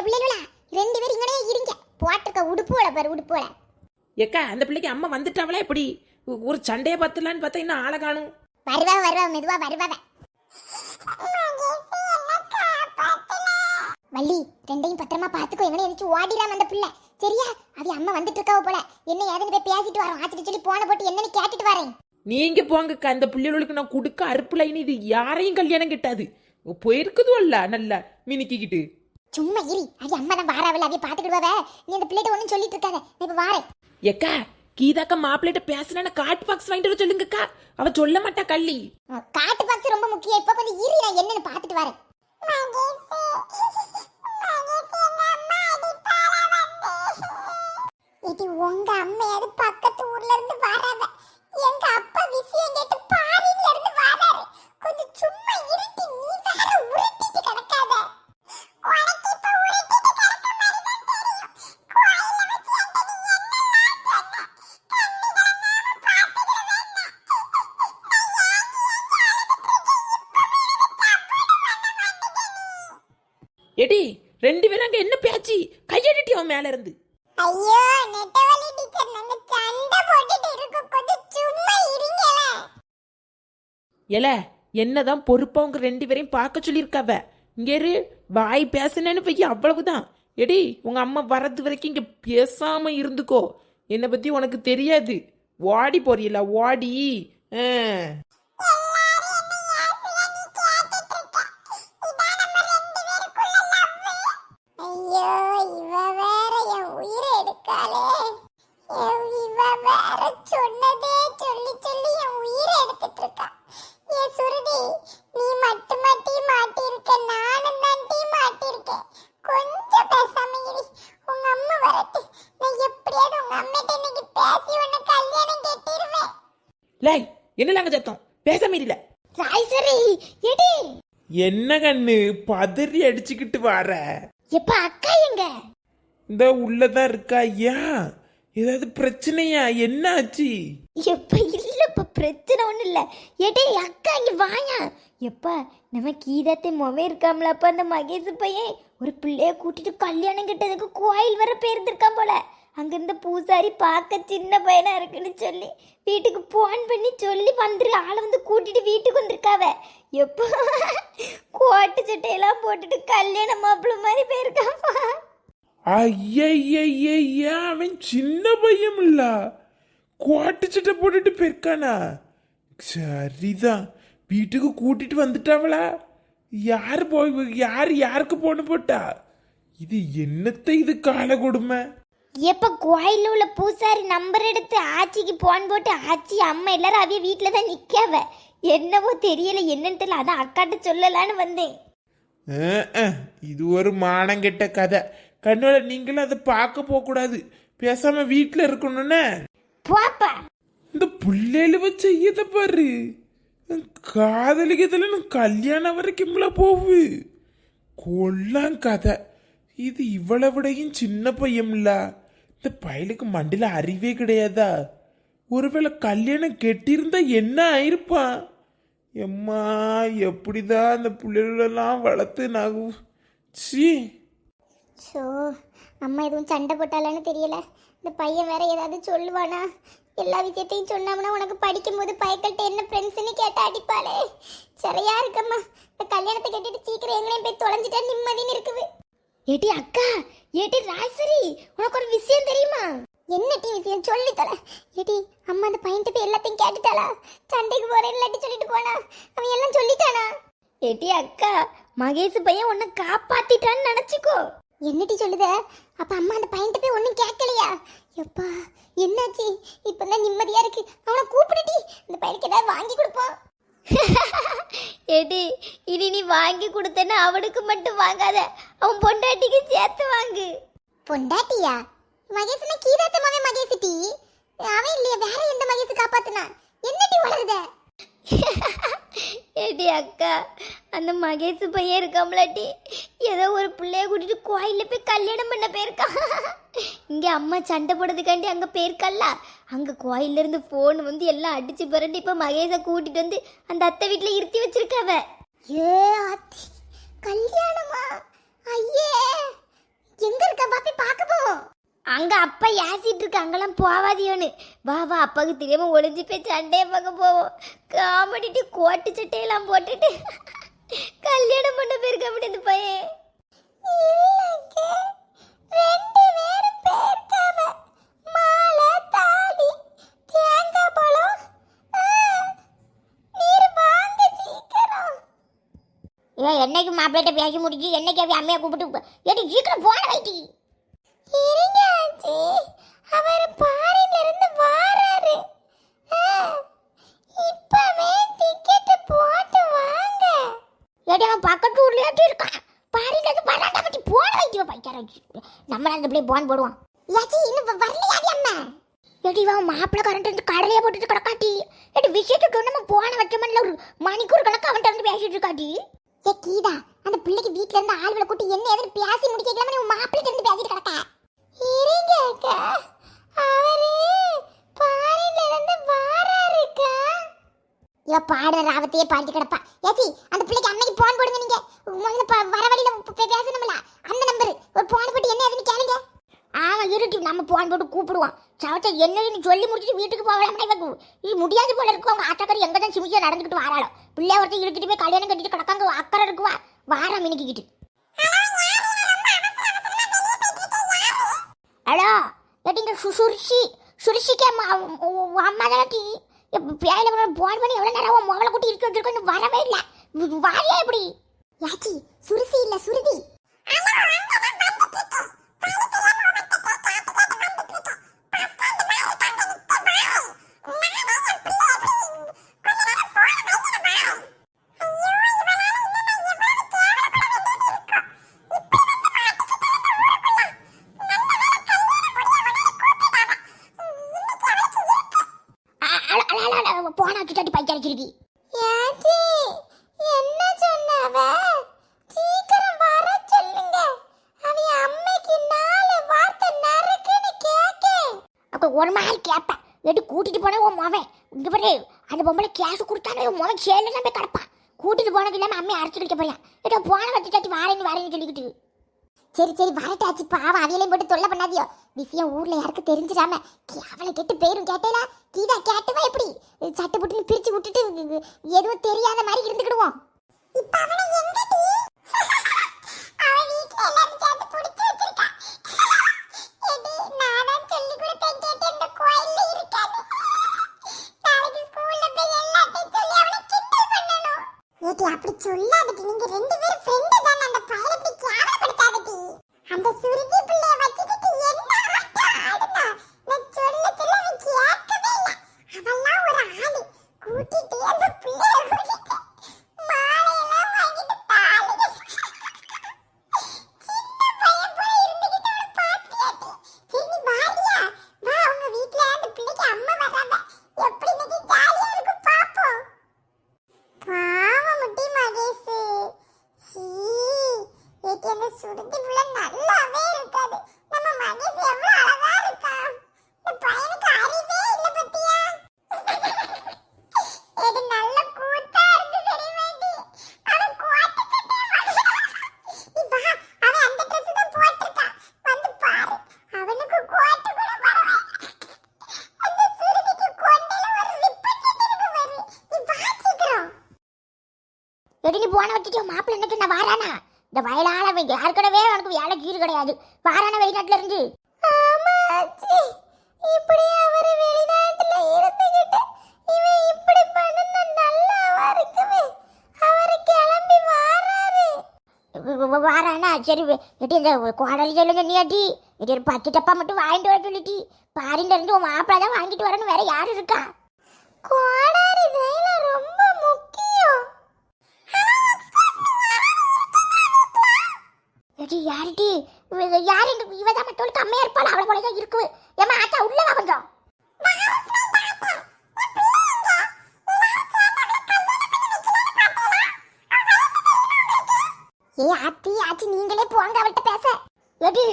பிள்ளைகளா ரெண்டு பேரும் இங்கனே இருங்க. போட்டிருக்க உடுப்புல பாரு உடுப்புல ஏக்கா அந்த பிள்ளைக்கு அம்மா வந்துட்டாவளா எப்படி? ஒ- ஒரு சண்டையை பத்தலான்னு பார்த்தா இன்னும் ஆளை காணும். வருவா வருவா மெதுவா வருவாவ. வள்ளி ரெண்டையும் பத்திரமா பாத்துக்கோ எங்கனே எதிர்த்து ஓடிடாம அந்த பிள்ளை. சரியா? அது அம்மா வந்துட்டு இருக்காவ போல. என்ன ஏதுன்னு போய் பேசிட்டு வரோம். ஆச்சிட்டு சொல்லி போன போட்டு என்னன்னு கேட்டுட்டு வரேன். நீங்க போங்கக்கா அந்த பிள்ளைகளுக்கு நான் கொடுக்க அறுப்பு லைன் இது யாரையும் கல்யாணம் கிட்டாது. போயிருக்குதுவல்ல நல்லா மினிக்கிக்கிட்டு. சும்மா இரு. அது அம்மா தான் வாராவில்ல அவைய பாத்துக்கிடுவாவ நீ அந்த பிள்ளைகிட்ட ஒன்றும் சொல்லிட்டு இருக்காத. நான் இப்ப வாரேன். ஏக்கா கீதாக்கா மாப்பிள்ளைகிட்ட பேசினா காட் பாக்ஸ் வாங்கிட்டு வர சொல்லுங்கக்கா. அவ சொல்ல மாட்டா கள்ளி. காட்டு பாக்ஸ் ரொம்ப முக்கியம். இப்ப கொஞ்சம் இரு நான் என்னன்னு பாத்துட்டு வரேன். இது உங்க அம்மையாவது எடி ரெண்டு பேரும் அங்க என்ன பேச்சு? கையடிட்டி அவன் மேல இருந்து ஐயோ நெட்டவலி டீச்சர் நாங்க சண்டை போட்டுட்டு இருக்கோம். கொஞ்சம் சும்மா இருங்களே எல. என்னதான் பொறுப்பா உங்க ரெண்டு பேரையும் பார்க்க சொல்லியிருக்காவ? இங்க இரு வாய் பேசுனேன்னு போய் அவ்வளவுதான். எடி உங்க அம்மா வரது வரைக்கும் இங்க பேசாம இருந்துக்கோ. என்னை பத்தி உனக்கு தெரியாது. ஓடி போறியல ஓடி. ஆ. லேய் என்ன அங்க சத்தம்? பேசாம இல்ல ராய்சரி எடி. என்ன கண்ணு பதறி அடிச்சுக்கிட்டு வர. எப்ப அக்கா எங்க? இந்த உள்ளதான் இருக்கா ஏன் ஏதாவது பிரச்சனையா? என்ன ஆச்சு எப்ப இல்லப்ப பிரச்சனை ஒண்ணும் இல்ல. எடே அக்கா இங்க வாயா. எப்ப நம்ம கீதத்தை மொபை இருக்காமலப்ப அந்த மகேஷ் பையன். ஒரு பிள்ளைய கூட்டிட்டு கல்யாணம் கிட்டதுக்கு கோயில் வர போயிருந்திருக்கான் போல. அங்கேருந்து பூசாரி பார்க்க சின்ன பையனாக இருக்குன்னு சொல்லி வீட்டுக்கு ஃபோன் பண்ணி சொல்லி வந்துரு. ஆளை வந்து கூட்டிட்டு வீட்டுக்கு வந்திருக்காவ. எப்போ? கோட்டு சட்டையெல்லாம் போட்டுட்டு கல்யாண மாப்பிள்ள மாதிரி போயிருக்காப்பா ஐயா அவன் சின்ன பையன் இல்ல. கோட்டு சட்டை போட்டுட்டு போயிருக்கானா? சரிதான். வீட்டுக்கு கூட்டிட்டு வந்துட்டாவளா? யார் போய் யார் யாருக்கு போன போட்டா? இது என்னத்த இது கால கொடுமை எப்ப கோயில்ல உள்ள பூசாரி நம்பர் எடுத்து ஆச்சிக்கு போன் போட்டு ஆச்சி அம்மா எல்லாரும் அவிய வீட்ல தான் நிக்காவ. என்னவோ தெரியல என்னன்னு தெரியல அதான் அக்காட்ட சொல்லலான்னு வந்தேன். இது ஒரு மானங்கெட்ட கதை. கண்ணோட நீங்களும் அதை பார்க்க போக கூடாது பேசாம வீட்டுல இருக்கணும்னே. போப்பா. இந்த புள்ளையில செய்யத பாரு. காதலிக்கத்துல கல்யாணம் வரைக்கும்ல போவு கொல்லாம் கதை. இது இவ்வளவு விடையும் சின்ன பையன்ல. இந்த பயலுக்கு மண்டில அறிவே கிடையாதா? ஒருவேளை கல்யாணம் கெட்டியிருந்தா என்ன ஆயிருப்பான் எம்மா எப்படிதான் அந்த பிள்ளைகளெல்லாம் வளர்த்து நாகு சி. ஸோ அம்மா எதுவும் சண்டை போட்டாலான்னு தெரியல. இந்த பையன் வேற ஏதாவது சொல்லுவானா? எல்லா விஷயத்தையும் சொன்னாமனா உனக்கு படிக்கும்போது பயக்கல்ட்ட என்ன ஃப்ரெண்ட்ஸ்னு கேட்டா அடிப்பாளே. சரியா இருக்கம்மா. இந்த கல்யாணத்தை கேட்டுட்டு சீக்கிரம் எங்களையும் போய் தொலைஞ்சிட்டா நிம்மதின்னு இருக்குது. ஏடி அக்கா ஏடி ராசரி உனக்கு ஒரு விஷயம் தெரியுமா? என்ன டி விஷயம்? சொல்லி தொலை ஏடி அம்மா அந்த பையன்ட்டு போய் எல்லாத்தையும் கேட்டுட்டாளா? சண்டைக்கு போறேன் இல்லாட்டி சொல்லிட்டு போனா? அவன் எல்லாம் சொல்லிட்டானா? ஏடி அக்கா மகேஷ் பையன் உன்னை காப்பாத்திட்டான்னு நினைச்சுக்கோ. என்னடி சொல்லுத? அப்ப அம்மா அந்த பையன்ட்டு போய் ஒன்றும் கேட்கலையா? எப்பா என்னாச்சு? இப்பதான் நிம்மதியா இருக்கு. அவனை கூப்பிடுடி. இந்த பையனுக்கு ஏதாவது வாங்கி கொடுப்போம். ஏடி இனி நீ வாங்கி கொடுத்தேன்னா அவனுக்கு மட்டும் வாங்காத. அவன் பொண்டாட்டிக்கு சேர்த்து வாங்கு. பொண்டாட்டியா? மகேசன கீதாத்தமாவே மகேஷ் டி. அவன் இல்லையா வேற எந்த மகேஷ் காப்பாத்துனா? என்னடி வளருத ஏடி அக்கா அந்த மகேஷ் பையன் இருக்காமலாட்டி ஏதோ ஒரு பிள்ளைய கூட்டிட்டு கோயில்ல போய் கல்யாணம் பண்ண போயிருக்கான். இங்க அம்மா சண்டை போடுறதுக்காண்டி அங்க போயிருக்கல்ல அங்க கோயில்ல இருந்து போன் வந்து எல்லாம் அடிச்சு புரண்டு இப்ப மகேஷ கூட்டிட்டு வந்து அந்த அத்தை வீட்டுல இருத்தி வச்சிருக்காவ. ஏ ஆத்தி கல்யாணமா? ஐயே அங்க அப்பா ஏசிட்டு இருக்கு அங்கெல்லாம் போவாதியோன்னு. வா வா அப்பாவுக்கு தெரியாம ஒளிஞ்சு போய் சண்டையை பார்க்க போவோம். காமெடிட்டு கோட்டு சட்டையெல்லாம் போட்டுட்டு கல்யாணம் பண்ண பேருக்கு அப்படி இந்த பையன். ரெண்டு பேரும் பேருக்காம ஏ என்னைக்கு மாப்பிள்ளைகிட்ட பேசி முடிச்சு என்னைக்கு அவ அம்மையை கூப்பிட்டு ஏடி சீக்கிரம் போன வைட்டி இருங்க ஆச்சி அவர் பாரில இருந்து வாராரு இப்பவே டிக்கெட் போட்டு வாங்க. ஏடி அவன் பக்கத்து ஊர்லயாட்டி இருக்கான். பாரில இருந்து வராண்டா பத்தி போன வைட்டி பைக்கார நம்ம அந்த பிள்ளை போன் போடுவான் ஏச்சி இன்னும் வரலையாடி அம்மா ஏடி இவன் மாப்பிள்ளை கரண்ட் இருந்து கடலையே போட்டுட்டு கிடக்காட்டி. ஏடி விஷயத்துக்கு நம்ம போன வச்சோம்ல ஒரு மணிக்கூர் கணக்கு அவன்கிட்ட வந்து பேசிட்டு இருக்காட்டி. ஏ கீதா அந்த பிள்ளைக்கு வீட்ல இருந்து ஆளுகளை கூட்டி என்ன ஏதுன்னு பேசி முடிக்கலாம் நீ மாப்பிள்ளை இருந்து பேசிட்டு கிடக்க. இருங்க அக்கா. அவரு பாரில இருந்து வாராருக்கா இவ பாடுற ராவத்தையே பாடிட்டு கிடப்பா. ஏச்சி அந்த பிள்ளைக்கு அன்னைக்கு போன் போடுங்க நீங்க. முதல்ல வர வழியில பேசணும்ல. அந்த நம்பர் ஒரு போன் போட்டு என்ன ஏதுன்னு கேளுங்க. ஆமா இருட்டி நம்ம போன் போட்டு கூப்பிடுவோம். சவச்ச என்னன்னு சொல்லி முடிச்சுட்டு வீட்டுக்கு போகலாம்னா இவங்க இது முடியாது போல இருக்கும் அவங்க ஆட்டக்காரி எங்க தான் சிமிச்சியா நடந்துக்கிட்டு வாராளோ. பிள்ளை ஒருத்தர் இருக்கிட்டு போய் கல்யாணம் கட்டிட்டு கிடக்காங்க. அக்கறை இருக்குவா? வாரா மினிக்கிட்டு ஹலோ எட்டிங்க சுருஷி சுருஷிக்கு அம்மா அம்மா தானட்டி பேயில போன் பண்ணி எவ்வளோ நேரம் உன் முகலை கூட்டி இருக்க வச்சிருக்கோன்னு வரவே இல்லை. வாரியா எப்படி? யாச்சி சுருசி இல்லை சுருதி. போன வச்சுட்டாட்டி பைக்கரைச்சிருக்கி யாச்சி என்ன சொன்னவ சீக்கிரம் வர சொல்லுங்க. அவ அம்மைக்கு நாலு வார்த்தை நறுக்குன்னு கேக்க அப்ப ஒரு நாள் கேப்பேன். எடு கூட்டிட்டு போன உன் மவன். இங்க பாரு அந்த பொம்பளை கேஸ் கொடுத்தானே உன் மவன் சேல தான் போய் கிடப்பான். கூட்டிட்டு போனது இல்லாம அம்மையை அரைச்சு வைக்க போறேன். ஏதோ போன வச்சுட்டாச்சு வாரேன்னு வாரேன்னு சொல்லிக்கிட்டு. சரி சரி வரட்டாச்சு. பாவம் அவியலையும் போட்டு தொல்லை பண்ணாதியோ. விஷயம் ஊர்ல யாருக்கு தெரிஞ்சிடாம அவளை கெட்டு பேரும் கேட்டேலா? கீதா கேட்டவா எப்படி? சட்டை புட்டுன்னு பிரிச்சு விட்டுட்டு எதுவும் தெரியாத மாதிரி இருந்துக்கிடுவோம் இப்ப அவனை எங்கடி அவ வீட்ல எல்லாரும் சேர்த்து புடிச்சு வச்சிருக்கா. சொல்லி அப்படி சொல்லாதுக்கு நீங்க ரெண்டு பேரும் ஃப்ரெண்டு தானே அந்த பையனை இப்படி கேவலப்படுத்தாதடி அந்த சுருதி பிள்ளைய வச்சுக்கிட்டு என்ன ஆட்டம் ஆடுனா நான் சொல்ல சொல்ல அவன் கேட்கவே இல்ல அவெல்லாம் ஒரு ஆளு கூட்டிட்டு அந்த பிள்ளைய கூட்டிட்டு மாலையெல்லாம் வாங்கிட்டு தாலி சின்ன பையன் போல இருந்துகிட்டு அவனை பாத்தியாட்டி சரி நீ வாடியா வா உங்க வீட்ல அந்த பிள்ளைக்கு அம்மா வராங்க எப்படி இன்னைக்கு ஜாலியா இருக்கும் பாப்போம் பாவம் முட்டி மகேஷ் சீ ஏட்டி அந்த சுருதி புள்ள நல்லாவே இருக்காது நம்ம மகேஷ் எவ்வளவு அழகா இருக்கான் இந்த பையனுக்கு அறிவே இல்ல பத்தியா இது நல்ல கூத்தா இருந்து தெரியுமாடி அவன் கோட்டை இப்ப அவன் அந்த ட்ரெஸ் தான் போட்டிருக்கான் வந்து பாரு அவனுக்கு கோட்டு கூட பரவாயில்லை அந்த சுருதிக்கு கொண்டையில ஒரு ரிப்பன் இருக்கு பாரு நீ வா சீக்கிரம் எடி வச்சுட்டு மாப்பிள்ளை என்ன சொன்ன வாரானா? இந்த வயலால ஏற்கனவே அவனுக்கு வேலை கீறு கிடையாது. வாரானா வெளிநாட்டுல இருந்து? இப்படி அவர் வெளிநாட்டுல இருந்துகிட்டு இவன் இப்படி பண்ணா நல்லாவா இருக்குமே? அவர் கிளம்பி வாராரு. வாரானா? சரி எட்டி இந்த கோடலி சொல்லுங்க நீ அட்டி எட்டி ஒரு பத்து டப்பா மட்டும் வாங்கிட்டு வர சொல்லிட்டி. பாரில இருந்து உன் மாப்பிள்ளை தான் வாங்கிட்டு வரணும். வேற யாரு இருக்கா தைலம் ரொம்ப முக்கியம் எடி யாருடி? யாரு இவ தான் மற்றவளுக்கு அம்மையா இருப்பாள்? அவளை போல தான் இருக்கு. ஏமா ஆச்சா உள்ள வா கொஞ்சம். ஏ ஆத்தி ஆச்சி நீங்களே போங்க அவள்கிட்ட பேச. எடி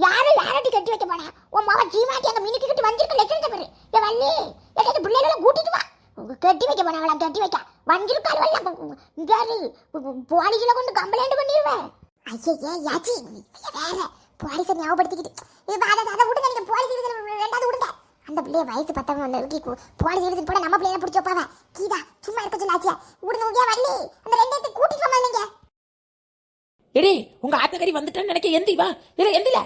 யாரு யாரடி கட்டி வைக்க போனா? உன் மாவ ஜீமாட்டி அங்க மினிக்கு கட்டி வந்திருக்க லட்சணத்தை பாரு. ஏ வள்ளி ஏதாவது பிள்ளைகளை கூட்டிட்டு வா. கட்டி வைக்க போனாங்களா கட்டி வைக்க. வந்திருக்காள் வல்ல இங்காரு போலீஸ்ல கொண்டு கம்ப்ளைண்ட் பண்ணிடுவேன் ஐயே யாச்சி வேற. போலீஸை ஞாபகப்படுத்திக்கிட்டு அதை அதை விடுங்க நீங்க போலீஸ் ரெண்டாவது விடுங்க. அந்த பிள்ளைய வயசு பத்தவங்க வந்து போலீஸ் இழுத்து போட நம்ம பிள்ளைய பிடிச்சி வைப்பாங்க. கீதா சும்மா இருக்க சொல்லாச்சியா விடுங்க உங்க வள்ளி. அந்த ரெண்டாயிரத்தி கூட்டிட்டு வாங்க நீங்க. எடி உங்க ஆத்தக்கறி வந்துட்டான்னு நினைக்க எந்தி வா. இல்ல எந்தில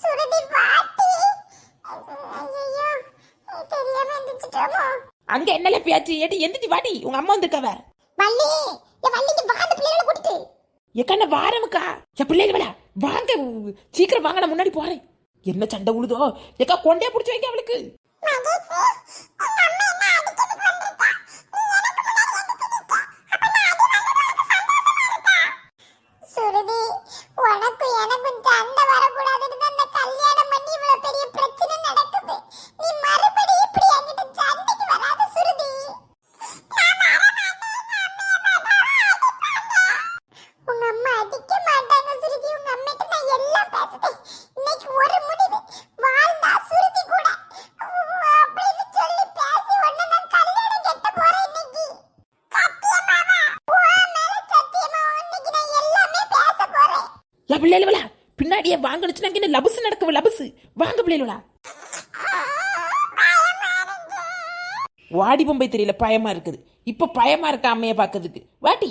சுருதி பாட்டி ஐயோ தெரியாம எந்திரிச்சிட்டோமோ அங்க என்னல பேச்சு? எடி எந்திரி வாடி. உங்க அம்மா வந்திருக்காவ. வள்ளி என் வள்ளிக்கு வா அந்த பிள்ளைகளை கூட்டிட்டு. எக்கண்ண வாரமுக்கா. என் பிள்ளைகள வாங்க சீக்கிரம் வாங்க நான் முன்னாடி போறேன். என்ன சண்டை உழுதோ? எக்கா கொண்டே பிடிச்சி வைங்க அவளுக்கு. வாங்கணுச்சுன்னா லபுசு நடக்கவ லபுசு. வாங்க பிள்ளைகளா வாடி பொம்பை தெரியல பயமா இருக்குது. இப்ப பயமா இருக்க அம்மைய பாக்குறதுக்கு வாட்டி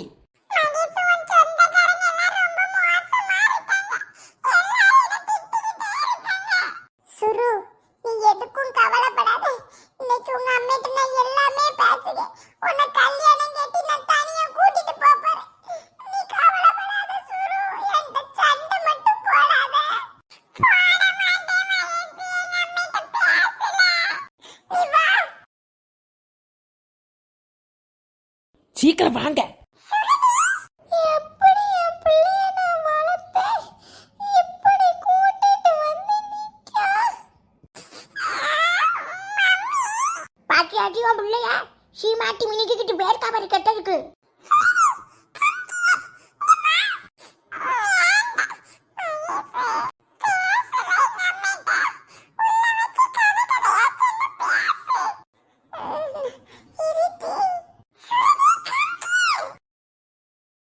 கூட்டிட்டு வந்து நிக்கா? பாட்டியாட்டி உன் பிள்ளைய? சீமாட்டி மினிக்கிட்டு பேர் காபாரி கட்டதுக்கு.